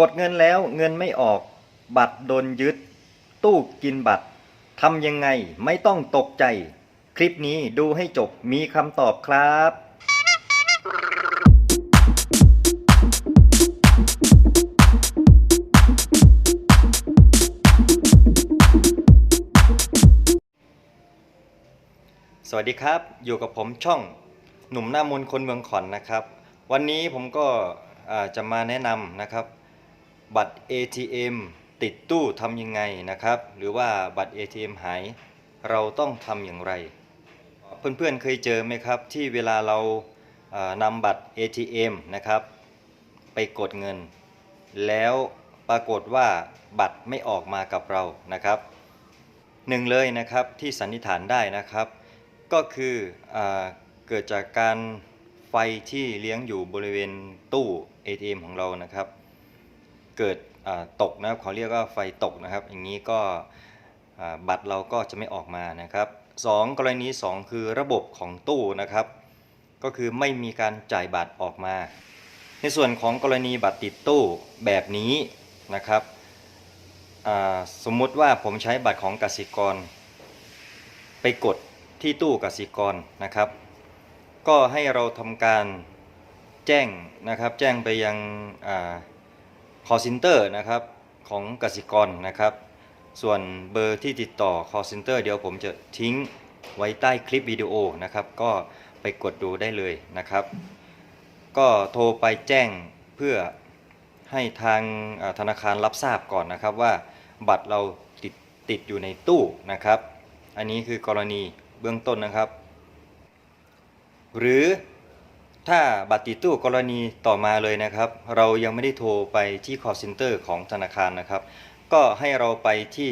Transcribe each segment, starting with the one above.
กดเงินแล้วเงินไม่ออก บัตรโดนยึด ตู้กินบัตรทำยังไงไม่ต้องตกใจ คลิปนี้ดูให้จบมีคำตอบครับสวัสดีครับ อยู่กับผมช่องหนุ่มหน้ามนคนเมืองขอนนะครับ วันนี้ผมก็จะมาแนะนำนะครับ บัตร ATM ติดตู้ทำยังไงนะครับ หรือว่าบัตร ATM หายเราต้องทำอย่างไร เพื่อนๆเคยเจอไหมครับ ที่เวลาเรานำบัตร ATM นะครับ ไปกดเงิน แล้วปรากฏว่าบัตรไม่ออกมากับเรานะครับหนึ่งเลยนะครับที่สันนิษฐานได้นะครับ ก็คืออเกิดจากการไฟที่เลี้ยงอยู่บริเวณตู้ ATM ของเรานะครับ เกิดตกนะครับเขาเรียกว่าไฟตกนะครับ อย่างนี้ก็บัตรเราก็จะไม่ออกมานะครับสองกรณีสองคือระบบของตู้นะครับ ก็คือไม่มีการจ่ายบัตรออกมา ในส่วนของกรณีบัตรติดตู้แบบนี้นะครับสมมุติว่าผมใช้บัตรของกสิกร ไปกดที่ตู้กสิกรนะครับ ก็ให้เราทำการแจ้งนะครับ แจ้งไปยังอ่า call center นะครับของกสิกรนะครับ ส่วนเบอร์ที่ติดต่อ call center เดี๋ยวผมจะทิ้งไว้ใต้คลิปวิดีโอนะครับ ก็ไปกดดูได้เลยนะครับ ก็โทรไปแจ้งเพื่อให้ทางธนาคารรับทราบก่อนนะครับว่าบัตรเราติดติดอยู่ในตู้นะครับ อันนี้คือกรณีเบื้องต้นนะครับ หรือ ถ้าบัตรติดตู้กรณีต่อมาเลยนะครับ เรายังไม่ได้โทรไปที่ call center ของธนาคารนะครับ ก็ให้เราไปที่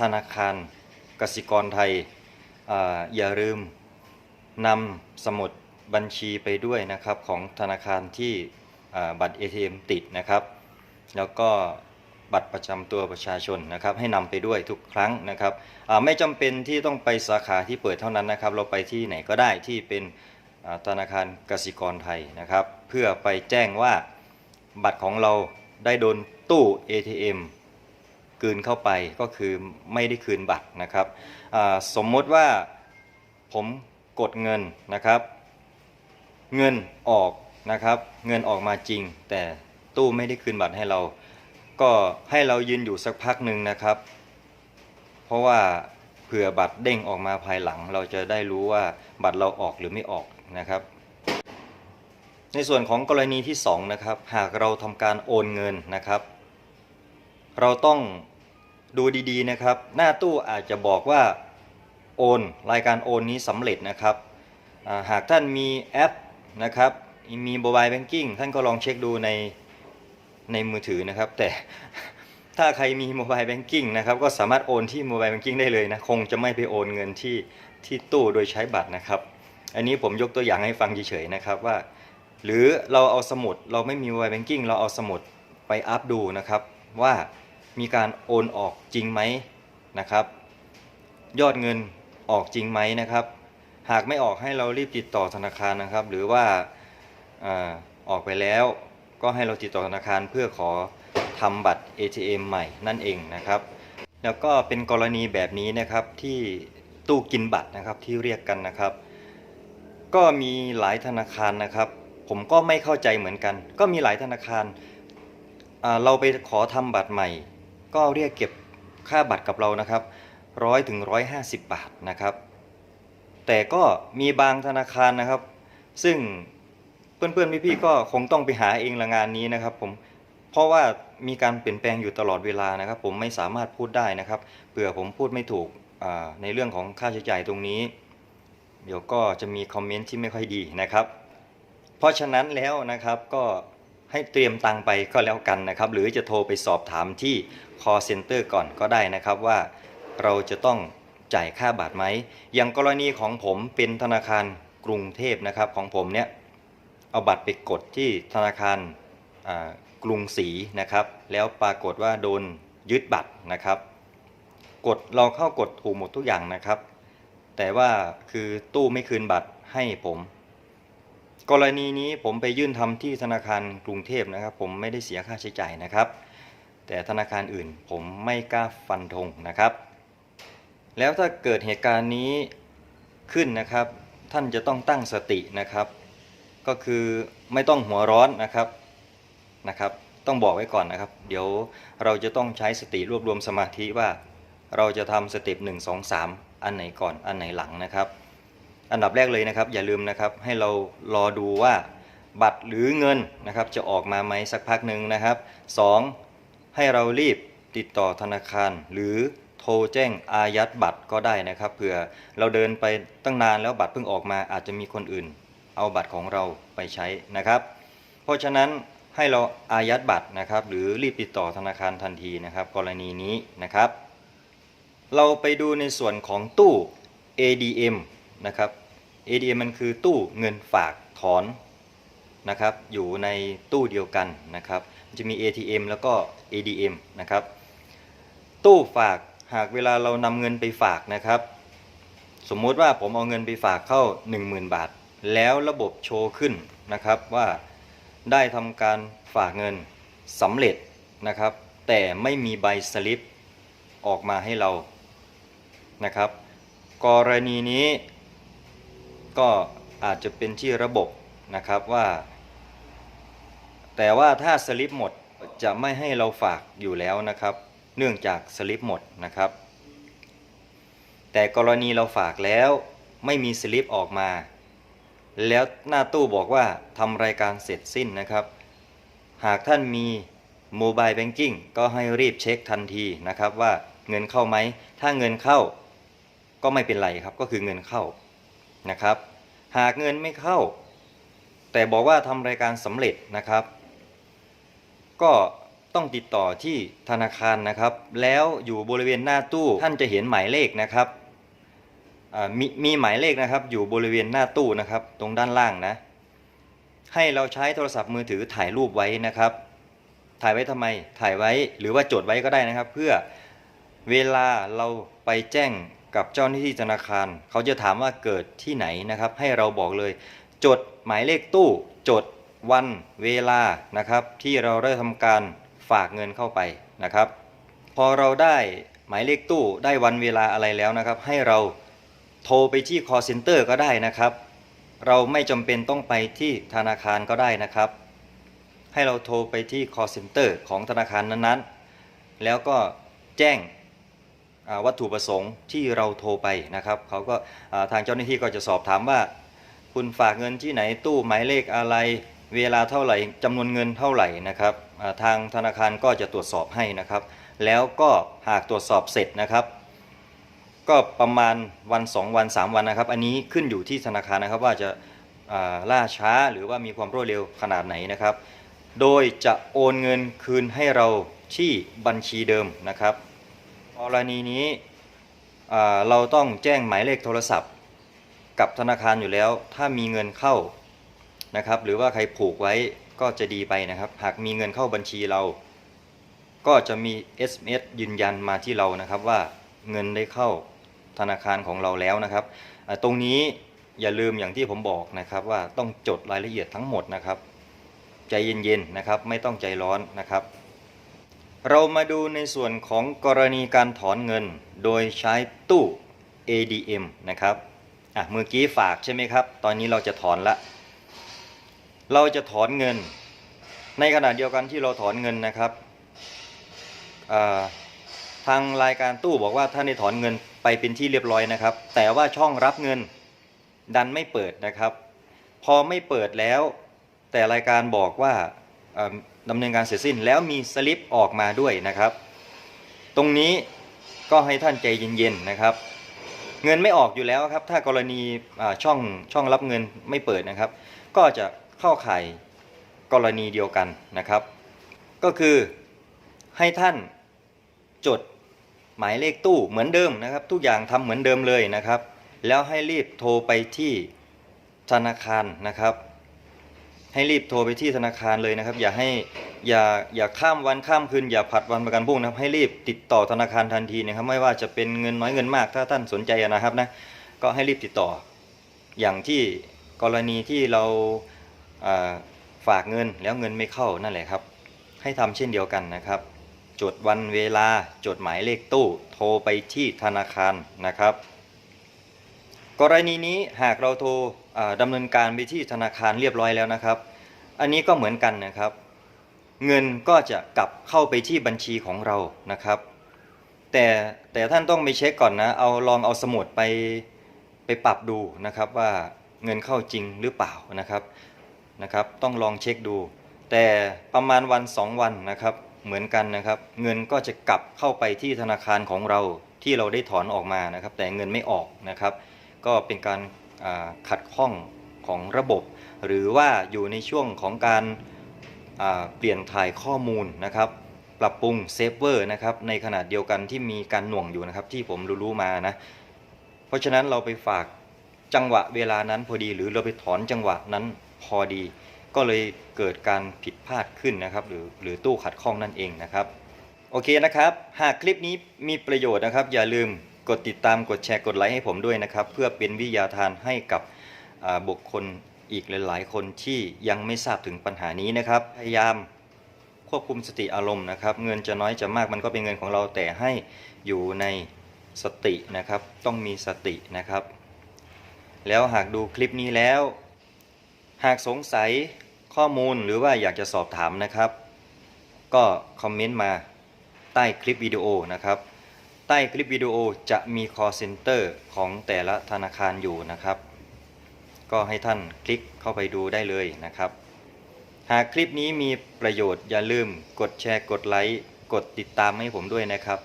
ธนาคารกสิกรไทยออย่าลืมนำสมุดบัญชีไปด้วยนะครับของธนาคารที่บัตร ATM ติดนะครับ แล้วก็บัตรประจำตัวประชาชนนะครับ ให้นำไปด้วยทุกครั้งนะครับไม่จำเป็นที่ต้องไปสาขาที่เปิดเท่านั้นนะครับ เราไปที่ไหนก็ได้ที่เป็น ธนาคารกสิกรไทยนะครับ เพื่อไปแจ้งว่าบัตรของเราได้โดนตู้ ATM กลืนเข้าไปก็คือไม่ได้คืนบัตรนะครับสมมติว่าผมกดเงินนะครับ เงินออกนะครับ เงินออกมาจริง แต่ตู้ไม่ได้คืนบัตรให้เรา ก็ให้เรายืนอยู่สักพักหนึ่งนะครับ เพราะว่าเผื่อบัตรเด้งออกมาภายหลัง เราจะได้รู้ว่าบัตรเราออกหรือไม่ออก นะครับ ในส่วนของกรณีที่2นะครับหากเราทำการโอนเงินนะครับ เราต้องดูดีๆนะครับ หน้าตู้อาจจะบอกว่าโอนรายการโอนนี้สำเร็จนะครับหากท่านมีแอปนะครับมีโมบายแบงกิ้งท่านก็ลองเช็คดูในในมือถือนะครับ แต่ถ้าใครมีโมบายแบงกิ้งนะครับก็สามารถโอนที่โมบายแบงกิ้งได้เลยนะ คงจะไม่ไปโอนเงินที่ที่ตู้โดยใช้บัตรนะครับ อันนี้ผมยกตัวอย่างให้ฟังเฉยๆนะครับว่า หรือเราเอาสมุดเราไม่มีโมบายแบงกิ้งเราเอาสมุดไปอัพดูนะครับว่ามีการโอนออกจริงไหมนะครับ ยอดเงินออกจริงไหมนะครับ หากไม่ออกให้เรารีบติดต่อธนาคารนะครับ หรือว่าอาออกไปแล้วก็ให้เราติดต่อธนาคารเพื่อขอทำบัตร ATM ใหม่นั่นเองนะครับ แล้วก็เป็นกรณีแบบนี้นะครับที่ตู้กินบัตรนะครับที่เรียกกันนะครับ ก็มีหลายธนาคารนะครับ ผมก็ไม่เข้าใจเหมือนกัน ก็มีหลายธนาคาร เราไปขอทำบัตรใหม่ ก็เรียกเก็บค่าบัตรกับเรานะครับร้อยถึงร้อยห้าสิบบาทนะครับ แต่ก็มีบางธนาคารนะครับ ซึ่งเพื่อนๆพี่ๆก็คงต้องไปหาเองละงานนี้นะครับ ผมเพราะว่ามีการเปลี่ยนแปลงอยู่ตลอดเวลานะครับ ผมไม่สามารถพูดได้นะครับเผื่อผมพูดไม่ถูกในเรื่องของค่าใช้จ่ายตรงนี้ เดี๋ยวก็จะมีคอมเมนต์ที่ไม่ค่อยดีนะครับ เพราะฉะนั้นแล้วนะครับก็ให้เตรียมตังไปก็แล้วกันนะครับ หรือจะโทรไปสอบถามที่ call center ก่อนก็ได้นะครับว่าเราจะต้องจ่ายค่าบัตรไหม อย่างกรณีของผมเป็นธนาคารกรุงเทพนะครับของผมเนี่ยเอาบัตรไปกดที่ธนาคารกรุงศรีนะครับ แล้วปรากฏว่าโดนยึดบัตรนะครับ กดเราเข้ากดถูกหมดทุกอย่างนะครับ แต่ว่าคือตู้ไม่คืนบัตรให้ผม กรณีนี้ผมไปยื่นทำที่ธนาคารกรุงเทพนะครับ ผมไม่ได้เสียค่าใช้จ่ายนะครับ แต่ธนาคารอื่นผมไม่กล้าฟันธงนะครับ แล้วถ้าเกิดเหตุการณ์นี้ขึ้นนะครับ ท่านจะต้องตั้งสตินะครับ ก็คือไม่ต้องหัวร้อนนะครับนะครับต้องบอกไว้ก่อนนะครับ เดี๋ยวเราจะต้องใช้สติรวบรวมสมาธิว่า เราจะทำสเต็ปหนึ่งส อันไหนก่อนอันไหนหลังนะครับ อันดับแรกเลยนะครับ อย่าลืมนะครับให้เรารอดูว่าบัตรหรือเงินนะครับ จะออกมาไหมสักพักหนึ่งนะครับสองให้เรารีบติดต่อธนาคาร หรือโทรแจ้งอายัดบัตรก็ได้นะครับเผื่อเราเดินไปตั้งนานแล้วบัตรเพิ่งออกมาอาจจะมีคนอื่น เอาบัตรของเราไปใช้นะครับ เพราะฉะนั้นให้เราอายัดบัตรนะครับ หรือรีบติดต่อธนาคารทันทีนะครับ กรณีนี้นะครับ เราไปดูในส่วนของตู้ ADM นะครับ ADM มันคือตู้เงินฝากถอนนะครับ อยู่ในตู้เดียวกันนะครับจะมี ATM แล้วก็ ADM นะครับ ตู้ฝากหากเวลาเรานำเงินไปฝากนะครับ สมมติว่าผมเอาเงินไปฝากเข้า 10,000 บาท แล้วระบบโชว์ขึ้นนะครับว่าได้ทำการฝากเงินสำเร็จนะครับ แต่ไม่มีใบสลิปออกมาให้เรา นะครับ กรณีนี้ก็อาจจะเป็นที่ระบบนะครับว่า แต่ว่าถ้าสลิปหมดจะไม่ให้เราฝากอยู่แล้วนะครับ เนื่องจากสลิปหมดนะครับ แต่กรณีเราฝากแล้วไม่มีสลิปออกมา แล้วหน้าตู้บอกว่าทำรายการเสร็จสิ้นนะครับ หากท่านมีโมบายแบงกิ้งก็ให้รีบเช็คทันทีนะครับว่าเงินเข้าไหม ถ้าเงินเข้า ก็ไม่เป็นไรครับก็คือเงินเข้านะครับ หากเงินไม่เข้า แต่บอกว่าทำรายการสำเร็จนะครับ ก็ต้องติดต่อที่ธนาคารนะครับ แล้วอยู่บริเวณหน้าตู้ท่านจะเห็นหมายเลขนะครับมีมีหมายเลขนะครับ อยู่บริเวณหน้าตู้นะครับ ตรงด้านล่างนะ ให้เราใช้โทรศัพท์มือถือถ่ายรูปไว้นะครับ ถ่ายไว้ทำไมถ่ายไว้หรือว่าจดไว้ก็ได้นะครับ เพื่อเวลาเราไปแจ้ง กับเจ้าหน้าที่ธนาคาร เขาจะถามว่าเกิดที่ไหนนะครับ ให้เราบอกเลย จดหมายเลขตู้ จดวันเวลานะครับ ที่เราได้ทำการฝากเงินเข้าไปนะครับ พอเราได้หมายเลขตู้ได้วันเวลาอะไรแล้วนะครับ ให้เราโทรไปที่ call center ก็ได้นะครับ เราไม่จำเป็นต้องไปที่ธนาคารก็ได้นะครับ ให้เราโทรไปที่ call center ของธนาคารนั้นๆ แล้วก็แจ้ง วัตถุประสงค์ที่เราโทรไปนะครับเขาก็ทางเจ้าหน้าที่ก็จะสอบถามว่า คุณฝากเงินที่ไหนตู้หมายเลขอะไร เวลาเท่าไหร่จำนวนเงินเท่าไหร่นะครับทางธนาคารก็จะตรวจสอบให้นะครับ แล้วก็หากตรวจสอบเสร็จนะครับ ก็ประมาณวัน 2 วัน 3 วันนะครับ อันนี้ขึ้นอยู่ที่ธนาคารนะครับว่าจะาล่าช้าหรือว่ามีความรวดเร็วขนาดไหนนะครับ โดยจะโอนเงินคืนให้เราที่บัญชีเดิมนะครับ กรณีนี้เราต้องแจ้งหมายเลขโทรศัพท์ กับธนาคารอยู่แล้ว ถ้ามีเงินเข้านะครับ หรือว่าใครผูกไว้ก็จะดีไปนะครับ หากมีเงินเข้าบัญชีเรา ก็จะมี SMS ยืนยันมาที่เรานะครับว่าเงินได้เข้าธนาคารของเราแล้วนะครับ ตรงนี้อย่าลืมอย่างที่ผมบอกนะครับว่าต้องจดรายละเอียดทั้งหมดนะครับ ใจเย็นๆนะครับ ไม่ต้องใจร้อนนะครับ เรามาดูในส่วนของกรณีการถอนเงินโดยใช้ตู้ ADM นะครับอะเมื่อกี้ฝากใช่ไหมครับ ตอนนี้เราจะถอนละ เราจะถอนเงิน ในขณะเดียวกันที่เราถอนเงินนะครับทางรายการตู้บอกว่าท่านได้ถอนเงินไปเป็นที่เรียบร้อยนะครับ แต่ว่าช่องรับเงินดันไม่เปิดนะครับ พอไม่เปิดแล้ว แต่รายการบอกว่า ดำเนินการเสร็จสิ้นแล้วมีสลิปออกมาด้วยนะครับ ตรงนี้ก็ให้ท่านใจเย็นๆนะครับ เงินไม่ออกอยู่แล้วครับ ถ้ากรณีช่องช่องรับเงินไม่เปิดนะครับ ก็จะเข้าข่ายกรณีเดียวกันนะครับ ก็คือให้ท่านจดหมายเลขตู้เหมือนเดิมนะครับ ทุกอย่างทำเหมือนเดิมเลยนะครับ แล้วให้รีบโทรไปที่ธนาคารนะครับ ให้รีบโทรไปที่ธนาคารเลยนะครับ อย่าให้อย่าอย่าข้ามวันข้ามคืนอย่าผัดวันประกันพรุ่งนะครับให้รีบติดต่อธนาคารทันทีนะครับ ไม่ว่าจะเป็นเงินน้อยเงินมากถ้าท่านสนใจนะครับนะก็ให้รีบติดต่อ อย่างที่กรณีที่เราฝากเงินแล้วเงินไม่เข้านั่นแหละครับ ให้ทำเช่นเดียวกันนะครับ จดวันเวลาจดหมายเลขตู้ โทรไปที่ธนาคารนะครับ กรณีนี้หากเราโทร ดำเนินการไปที่ธนาคารเรียบร้อยแล้วนะครับ อันนี้ก็เหมือนกันนะครับ เงินก็จะกลับเข้าไปที่บัญชีของเรานะครับ แต่แต่ท่านต้องไปเช็คก่อนนะเอาลองเอาสมุดไปไปปรับดูนะครับว่าเงินเข้าจริงหรือเปล่านะครับนะครับ ต้องลองเช็คดู แต่ประมาณวัน 2 วันนะครับ เหมือนกันนะครับ เงินก็จะกลับเข้าไปที่ธนาคารของเราที่เราได้ถอนออกมานะครับ แต่เงินไม่ออกนะครับ ก็เป็นการ ขัดข้องของระบบ หรือว่าอยู่ในช่วงของการเปลี่ยนถ่ายข้อมูลนะครับ ปรับปรุงเซฟเวอร์นะครับในขณะเดียวกันที่มีการหน่วงอยู่นะครับที่ผมรู้ๆมานะ เพราะฉะนั้นเราไปฝากจังหวะเวลานั้นพอดี หรือเราไปถอนจังหวะนั้นพอดี ก็เลยเกิดการผิดพลาดขึ้นนะครับ หรือหรือตู้ขัดข้องนั่นเองนะครับ โอเคนะครับ หากคลิปนี้มีประโยชน์นะครับ อย่าลืม กดติดตามกดแชร์กดไลค์ให้ผมด้วยนะครับ เพื่อเป็นวิทยาทานให้กับบุคคลอีกหลายๆ คนที่ยังไม่ทราบถึงปัญหานี้นะครับ พยายามควบคุมสติอารมณ์นะครับ เงินจะน้อยจะมากมันก็เป็นเงินของเราแต่ให้อยู่ในสตินะครับ ต้องมีสตินะครับ แล้วหากดูคลิปนี้แล้ว หากสงสัยข้อมูลหรือว่าอยากจะสอบถามนะครับ ก็คอมเมนต์มาใต้คลิปวิดีโอนะครับ ใต้คลิปวิดีโอจะมี call center ของแต่ละธนาคารอยู่นะครับ ก็ให้ท่านคลิกเข้าไปดูได้เลยนะครับ หากคลิปนี้มีประโยชน์อย่าลืมกดแชร์กดไลค์กดติดตามให้ผมด้วยนะครับ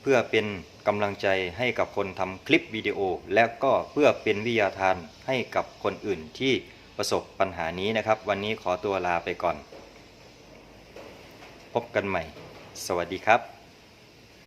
เพื่อเป็นกำลังใจให้กับคนทำคลิปวิดีโอ และก็เพื่อเป็นวิทยาทานให้กับคนอื่นที่ประสบปัญหานี้นะครับ วันนี้ขอตัวลาไปก่อน พบกันใหม่ สวัสดีครับ